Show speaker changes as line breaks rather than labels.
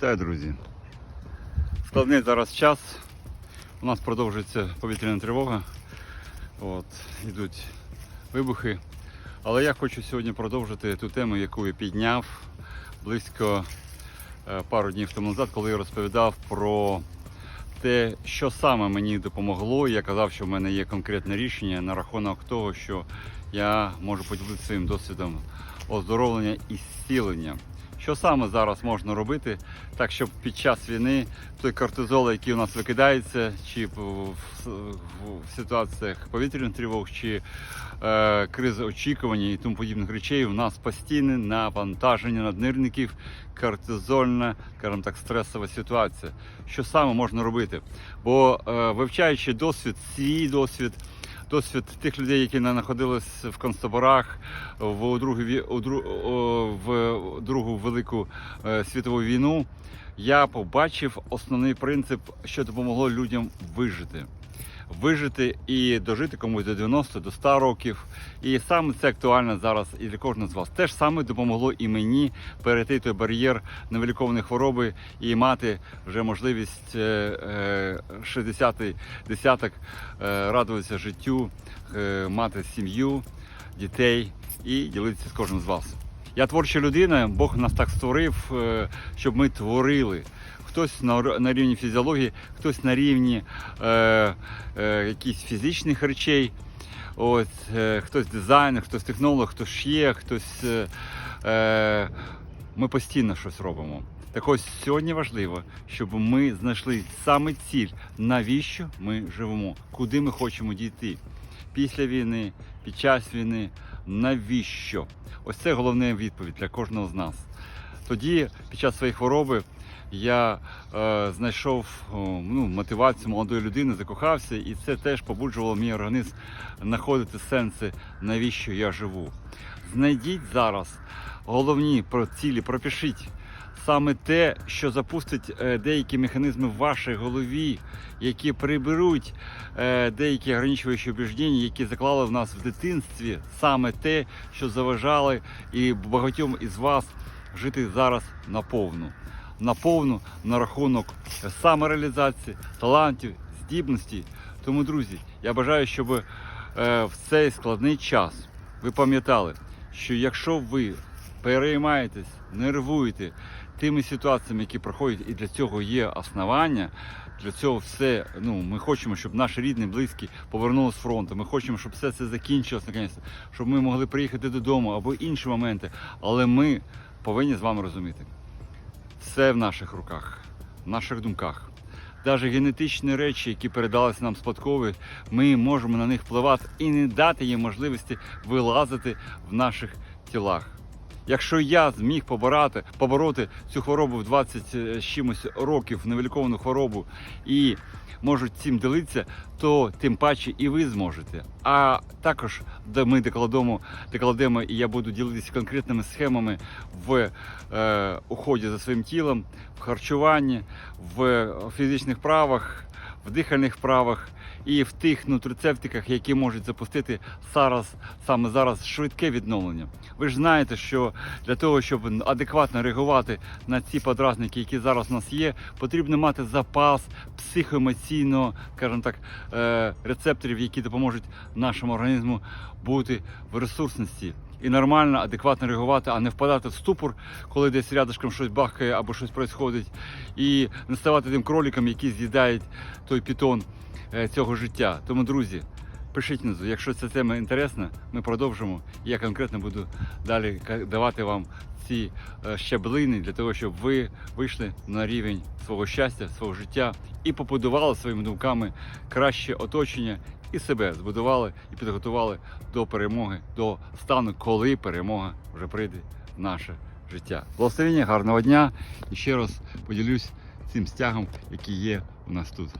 Вітаю, друзі. Складний зараз час. У нас продовжується повітряна тривога. От, йдуть вибухи. Але я хочу сьогодні продовжити ту тему, яку я підняв близько е, пару днів тому назад, коли я розповідав про те, що саме мені допомогло. Я казав, що в мене є конкретне рішення на рахунок того, що я можу поділитися своїм досвідом оздоровлення і зцілення. Що саме зараз можна робити, так щоб під час війни той кортизол, який у нас викидається, чи в, ситуаціях повітряних тривог, чи е, кризи очікування і тому подібних речей, у нас постійне навантаження наднирників, кортизольна, скажімо так, стресова ситуація. Що саме можна робити? Бо е, вивчаючи досвід, свій досвід, досвід тих людей, які не знаходились в концтаборах в другу, в другу велику е, світову війну, я побачив основний принцип, що допомогло людям вижити. Вижити і дожити комусь до 90, до 100 років. І саме це актуально зараз і для кожного з вас. Те ж саме допомогло і мені перейти той бар'єр невилікованої хвороби і мати вже можливість е, е, 60-й десяток е, радуватися життю, е, мати сім'ю, дітей і ділитися з кожним з вас. Я творча людина, Бог нас так створив, е, щоб ми творили. Хтось на, на рівні фізіології, хтось на рівні е, е, якихось фізичних речей. Ось, е, хтось дизайнер, хтось технолог, хтось шиє, хтось. Е, е, ми постійно щось робимо. Так ось сьогодні важливо, щоб ми знайшли саме ціль, навіщо ми живемо, куди ми хочемо дійти після війни, під час війни, навіщо? Ось це головна відповідь для кожного з нас. Тоді, під час своєї хвороби, я е, знайшов о, ну, мотивацію молодої людини, закохався, і це теж побуджувало мій організм знаходити сенси, навіщо я живу. Знайдіть зараз головні про цілі, пропишіть саме те, що запустить е, деякі механізми в вашій голові, які приберуть е, деякі ограничуючі убіждення, які заклали в нас в дитинстві, саме те, що заважали і багатьом із вас жити зараз наповну. Наповну на рахунок самореалізації, талантів, здібностей. Тому, друзі, я бажаю, щоб е, в цей складний час ви пам'ятали, що якщо ви переймаєтесь, нервуєте тими ситуаціями, які проходять, і для цього є основання. Для цього все, ну ми хочемо, щоб наші рідні, близькі повернулися з фронту. Ми хочемо, щоб все це закінчилось наконець, щоб ми могли приїхати додому або інші моменти. Але ми повинні з вами розуміти, все в наших руках, в наших думках. Навіть генетичні речі, які передалися нам спадкові, ми можемо на них впливати і не дати їм можливості вилазити в наших тілах. Якщо я зміг побороти, побороти цю хворобу в 20 з чимось років, невиліковану хворобу, і можу цим ділитися, то тим паче і ви зможете. А також ми докладемо, докладемо, і я буду ділитися конкретними схемами в е, уході за своїм тілом, в харчуванні, в фізичних правах, в дихальних правах і в тих нутрицептиках, які можуть запустити зараз, саме зараз швидке відновлення. Ви ж знаєте, що для того, щоб адекватно реагувати на ці подразники, які зараз у нас є, потрібно мати запас психоемоційного, скажімо так, е, рецепторів, які допоможуть нашому організму бути в ресурсності. І нормально, адекватно реагувати, а не впадати в ступор, коли десь рядышком щось бахкає або щось відбувається, і не ставати тим кроликом, які з'їдають той пітон е, цього життя. Тому, друзі, пишіть внизу, якщо ця тема інтересна, ми продовжимо. Я конкретно буду далі давати вам ці е, щаблини для того, щоб ви вийшли на рівень свого щастя, свого життя і побудували своїми думками краще оточення і себе збудували і підготували до перемоги, до стану, коли перемога вже прийде в наше життя. Благословення, гарного дня і ще раз поділюсь цим стягом, який є у нас тут.